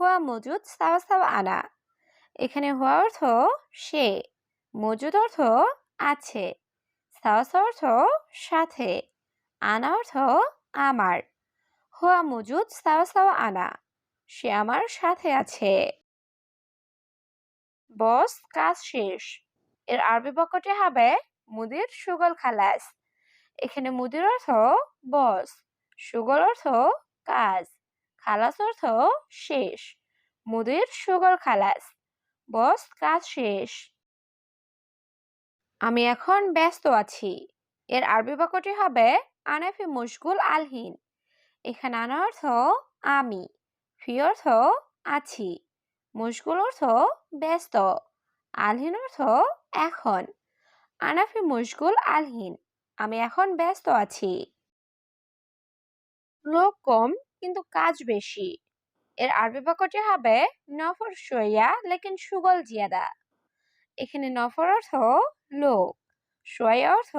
হুয়া মজুদ সাওয়া আনা এখানে হুয়া অর্থ সে, মজুদ অর্থ আছে, সাওয়া সাওয়া অর্থ সাথে, আনা অর্থ আমার। হুয়া মজুদ সাওয়া সাওয়া আনা সে আমার সাথে আছে। বস, কাজ শেষ। এর আরবি বাক্যটি হবে মুদির সুগল খালাস। এখানে মুদির অর্থ বস, সুগল অর্থ কাজ, খালাস অর্থ শেষ। মুদির সুগল খালাস। বস, কাজ শেষ। আমি এখন ব্যস্ত আছি। এর আরবি বাক্যটি হবে আনাফি মুশগুল আলহিন। এখানে আনা অর্থ আমি, ফি অর্থ আছি। মুশগুল অর্থ ব্যস্ত, আলহিন অর্থ এখন। আনাফি মুশগুল আলহিন, আমি এখন ব্যস্ত আছি। লোক কম, কিন্তু কাজ বেশি। এর আরবি বাক্যটি হবে নফর সইয়া, লেকিন সুগল জিয়াদা। এখানে নফর অর্থ লোক সইয়া অর্থ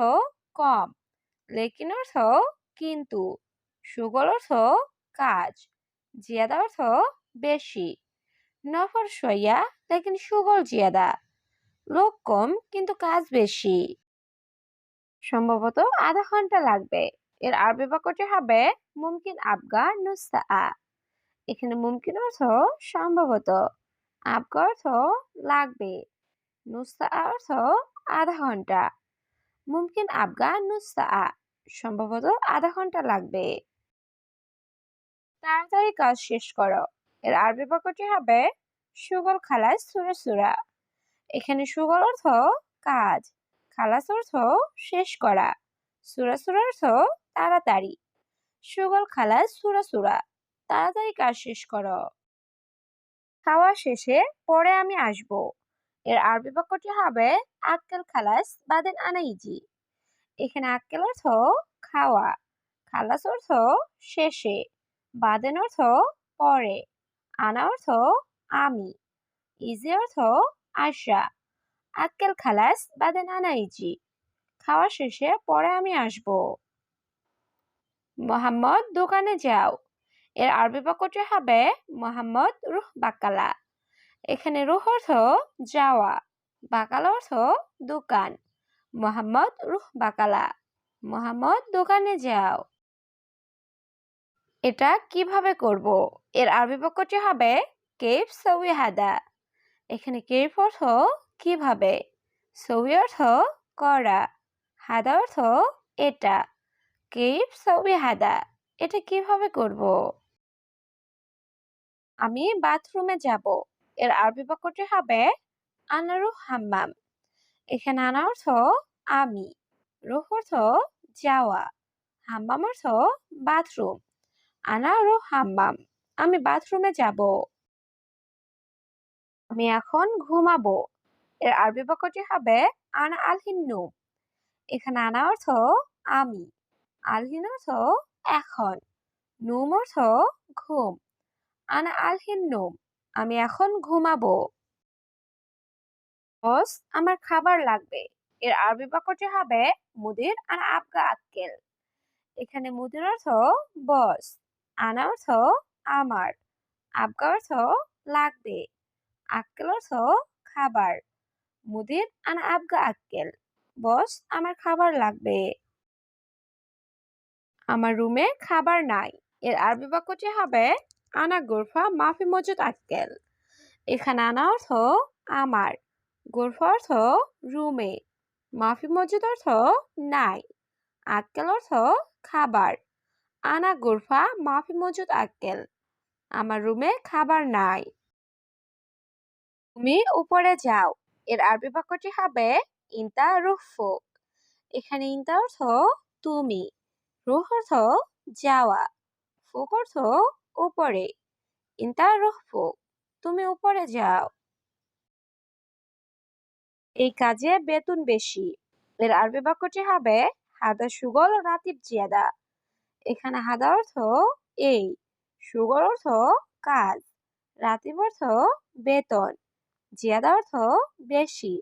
কম, লেকিন অর্থ কিন্তু, সুগল অর্থ কাজ, জিয়াদা অর্থ বেশি। নফর সইয়া, লেকিন সুগল জিয়াদা, লোক কম কিন্তু কাজ বেশি। সম্ভবত আধা ঘণ্টা লাগবে। এর আরবি বাক্যটি হবে মুমকিন আবগা নুস্তা এখানে মুমকিন অর্থ সম্ভবত আবগা অর্থ লাগবে নুস্তা অর্থ আধা ঘণ্টা। মুমকিন আবগা নুস্তা সম্ভবত আধা ঘণ্টা লাগবে। তাড়াতাড়ি কাজ শেষ করো। এর আরবি বাক্যটি হবে সুগল খালাস সুরা সুরা। এখানে সুগল অর্থ কাজ, খালাস অর্থ শেষ করা, সুরা সুরা অর্থ তাড়াতাড়ি। সুগল খালাস সুরা সুরা। তাড়াতাড়ি কাজ শেষ করো। খাওয়া শেষে পরে আমি আসব। এর আরবি বাক্যটি হবে, আক্কেল খালাস বাদেন আনাইজি। এখানে আক্কেল অর্থ, খাওয়া। খালাস অর্থ, শেষে। বাদেন অর্থ, পরে। আনা অর্থ, আমি। ইজি অর্থ আশা আক্কেল খালাস বাদেন আনাইজি। খাওয়া শেষে পরে আমি আসব। মোহাম্মদ দোকানে যাও। এর আরবি বাক্যটি হবে মোহাম্মদ রুহ বাকালা। এখানে রুহ অর্থ যাওয়া, বাকালা অর্থ দোকান। মোহাম্মদ রুহ বাকালা, মোহাম্মদ দোকানে যাও। এটা কীভাবে করব? এর আরবি বাক্যটি হবে কেফ সৌই হাদা। এখানে কেফ অর্থ কীভাবে? সৌই অর্থ করা, হাদা অর্থ এটা। কেফ সৌই হাদা, এটা কীভাবে করব? আমি বাথরুমে যাব। এর আরবি বাক্যটি হবে, আনারু হাম্মাম। এখানে আনা অর্থ, আমি। রুহ অর্থ, যাওয়া। হাম্মাম অর্থ, বাথরুম। আনারু হাম্মাম, আমি বাথরুমে যাব। আমি এখন ঘুমাবো। এর আরবি বাক্যটি হবে, আনা আলহিন্নু। এখানে আনা অর্থ, আমি। আলহিন অর্থ, এখন। নুম অর্থ, ঘুম। আনা আলহিন নুম, আমি এখন ঘুমাবো। বস, আমার খাবার লাগবে। এর আরবি বাক্যটি হবে মুদির আনা আবগা আক্কেল। এখানে মুদির অর্থ বস, আনা অর্থ আমার, আবগা অর্থ লাগবে, আক্কেল অর্থ খাবার, মুদির আনা আবগা আক্কেল। বস, আমার খাবার লাগবে। আমার রুমে খাবার নাই। এর আরবি বাক্যটি হবে আনা গোরফা মাফি মজুদ আক্কেল এখানে আনা অর্থ আমার, গোরফা অর্থ রুমে, মাফি মজুদ অর্থ নাই আক্কেল অর্থ খাবার, আনা গোরফা মাফি মজুদ আক্কেল আমার রুমে খাবার নাই। তুমি উপরে যাও, এর আরবি বাক্যটি হবে ইন্তা রুফুক এখানে ইন্তা অর্থ তুমি, রুহ অর্থ যাওয়া, ফুক অর্থ উপরে। ইন্তা রুহফুক তুমি উপরে যাও। এই কাজে বেতন বেশি। এর আরবি বাক্যটি হবে, হাদা সুগল রাতিব জিয়াদা। এখানে হাদা অর্থ এই, সুগল অর্থ কাজ। রাতিব অর্থ বেতন, জিয়াদা অর্থ বেশি।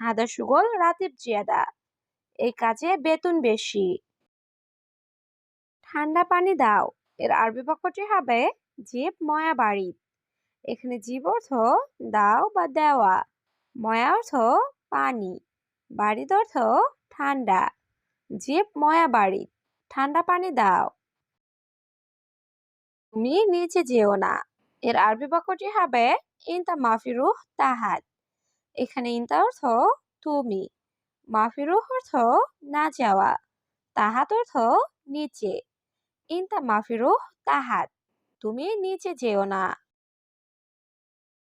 হাদা সুগল রাতিব জিয়াদা, এই কাজে বেতন বেশি। ঠান্ডা পানি দাও। এর আরবি বাক্যটি হবে জীব, ময়া, বাড়ি। এখানে জীব অর্থ দাও বা দেওয়া। ময়া অর্থ পানি। বাড়িত অর্থ ঠান্ডা। জীব, ময়া, বাড়ি। ঠান্ডা পানি দাও। তুমি নিচে যেও না। এর আরবি বাক্যটি হবে ইনতা মাফিরুহ তাহাত। এখানে ইনতা অর্থ তুমি। মাফিরুহ অর্থ না যাওয়া। তাহাত অর্থ নিচে। ইনতা মাফিরুহ তাহাত, তুমি নিচে যেও না।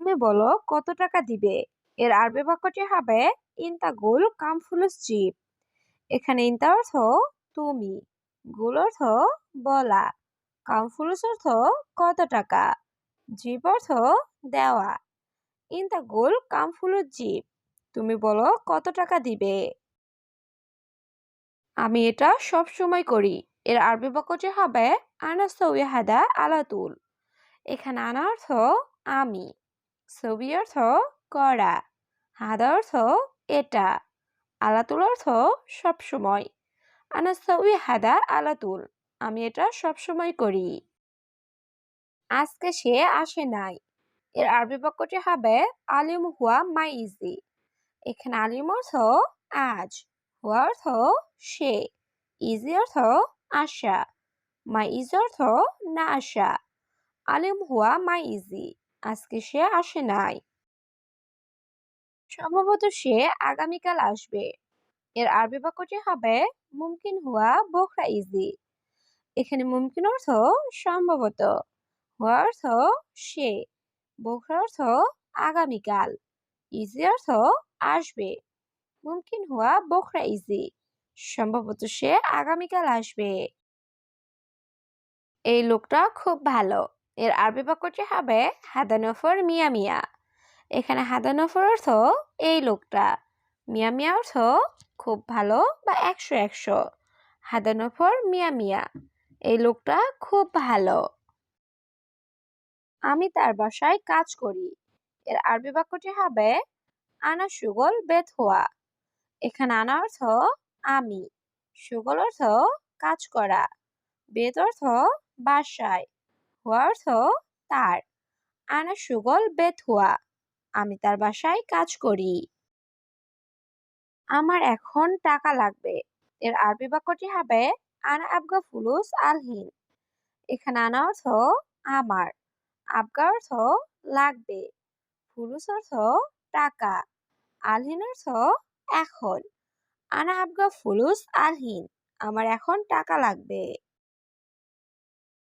তুমি বলো, কত টাকা দিবে? এর আরবি বাক্যটি হবে ইনতা গুল কামফুলুস জিপ এখানে ইনতা অর্থ, তুমি। গুল অর্থ, বলা। কামফুলুস অর্থ, কত টাকা? জিপ অর্থ, দেওয়া। ইনতা গুল কামফুলুস জিপ তুমি বলো, কত টাকা দিবে? আমি এটা সব সময় করি। এর আরবি বাক্যটি হবে আনা সৌই হাদা আলাতুল। এখানে আনা অর্থ আমি, ছবি অর্থ করা, হাদা অর্থ এটা, আলাতুল অর্থ সবসময় আনা সৌই হাদা আলাতুল, আমি এটা সবসময় করি। আজকে সে আসে নাই। এর আরবি বাক্যটি হবে আলিম হুয়া মাই ইজি এখানে আলিম অর্থ আজ, হুয়া অর্থ সে, ইজি অর্থ আশা। মাই ইজ অর্থ না আসা আলিম হুয়া মাই ইজি। আজকে সে আসে নাই। সম্ভবত সে আগামীকাল আসবে। এর আরবি বাক্যটি হবে মুমকিন হুয়া বোখরা ইজি। এখানে মুমকিন অর্থ সম্ভবত। হুয়া অর্থ সে। বোখরা অর্থ আগামীকাল। ইজি অর্থ আসবে। মুমকিন হুয়া বোখরা ইজি। সম্ভবত সে আগামীকাল আসবে। এই লোকটা খুব ভালো। এর আরবি বাক্যটি হবে হাদানফর মিয়া মিয়া। এখানে হাদানফর অর্থ এই লোকটা। মিয়া মিয়া অর্থ খুব ভালো বা একশো একশো। হাদানফর মিয়া মিয়া। এই লোকটা খুব ভালো। আমি তার বাসায় কাজ করি। এর আরবি বাক্যটি হবে আনা সুগল হওয়া এখানে আনা অর্থ আমি। সুগল অর্থ কাজ করা, বেদ অর্থ বাসায়, হুয়া অর্থ তার। আনা সুগল বেত হুয়া, আমি তার বাসায় কাজ করি। আমার এখন টাকা লাগবে। এর আরবি বাক্যটি হবে আনা আবগা ফুলুস আলহিন এখানে আনা অর্থ আমার, আবগা অর্থ লাগবে। ফুলুস অর্থ টাকা আলহিন অর্থ এখন। আনা আবগা ফুলুস আলহিন আমার এখন টাকা লাগবে।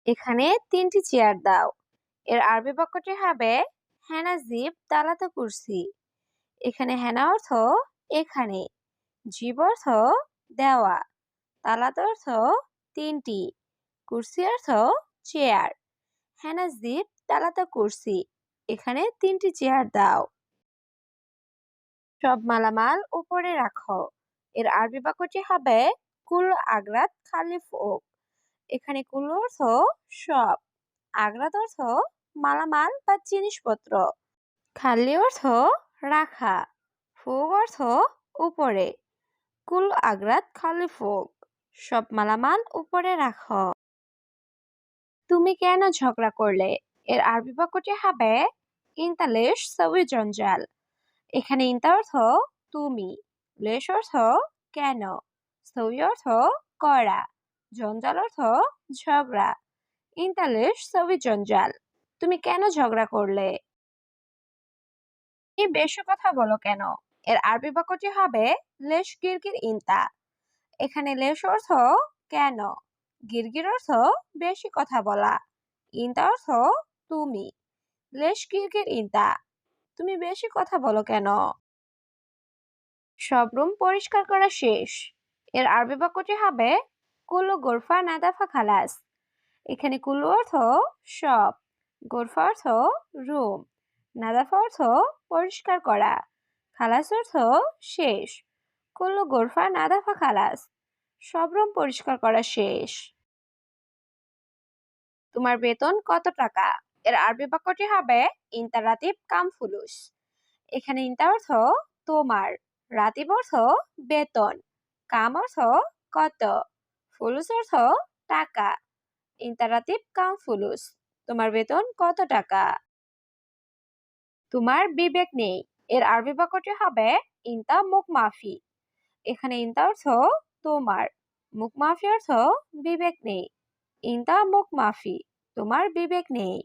এখানে তিনটি চেয়ার দাও। এর আরবি বাক্যটি হবে, হেনা জিব তালাতে কুরসি। এখানে হেনা অর্থ, এখানে। জীব অর্থ, দেওয়া। তালাত অর্থ, তিনটি। কুরসি অর্থ, চেয়ার। হেনা জিব তালাতে কুরসি। এখানে তিনটি চেয়ার দাও। সব মালামাল উপরে রাখো। এর আরবি বাক্যটি হবে কুল আগ্রাত খালিফ ওক এখানে কুল অর্থ সব, আগ্রাত অর্থ মালামাল বা জিনিসপত্র। খালি অর্থ রাখা ফোক অর্থ উপরে। কুল আগ্রাত খালি ফোক সব মালামাল উপরে রাখ। তুমি কেন ঝগড়া করলে? এর আরবি বাক্যটি হবে ইন্তালেশ সবই জঞ্জাল এখানে ইন্তা অর্থ তুমি। লেশ অর্থ কেন? সই অর্থ করা জঞ্জাল অর্থ ঝগড়া। ইন্তালেশ সবই জঞ্জাল, তুমি কেন ঝগড়া করলে? তুমি বেশি কথা বলো কেন? এর আরবি বাক্যটি হবে লেশ গিরগির ইন্তা। এখানে লেশ অর্থ কেন? গিরগির অর্থ বেশি কথা বলা। ইন্তা অর্থ তুমি। লেশ গিরগির ইন্তা, তুমি বেশি কথা বলো কেন? সব রুম পরিষ্কার করা শেষ। এর আরবি বাক্যটি হবে, কুলু গোরফা নাদাফা খালাস। এখানে কুলু অর্থ, সব। গোরফা অর্থ, রুম। নাদাফা অর্থ, পরিষ্কার করা। খালাস অর্থ, শেষ। কুল্লু গোরফা নাদাফা খালাস। সব রুম পরিষ্কার করা শেষ। তোমার বেতন কত টাকা? এর আরবি বাক্যটি হবে ইন্তা রাতিব কাম ফুলুস। এখানে ইন্তা অর্থ, তোমার। রাতিব অর্থ বেতন কাম অর্থ কত ফুলুস অর্থ টাকা। ইন্তা রাতিব কাম ফুলুস তোমার বেতন কত টাকা? তোমার বিবেক নেই এর আরবি বাক্যটি হবে ইন্তা মুখ মাফি। এখানে ইন্তা অর্থ তোমার মুখ মাফি অর্থ বিবেক নেই। ইন্তা মুখ মাফি তোমার বিবেক নেই।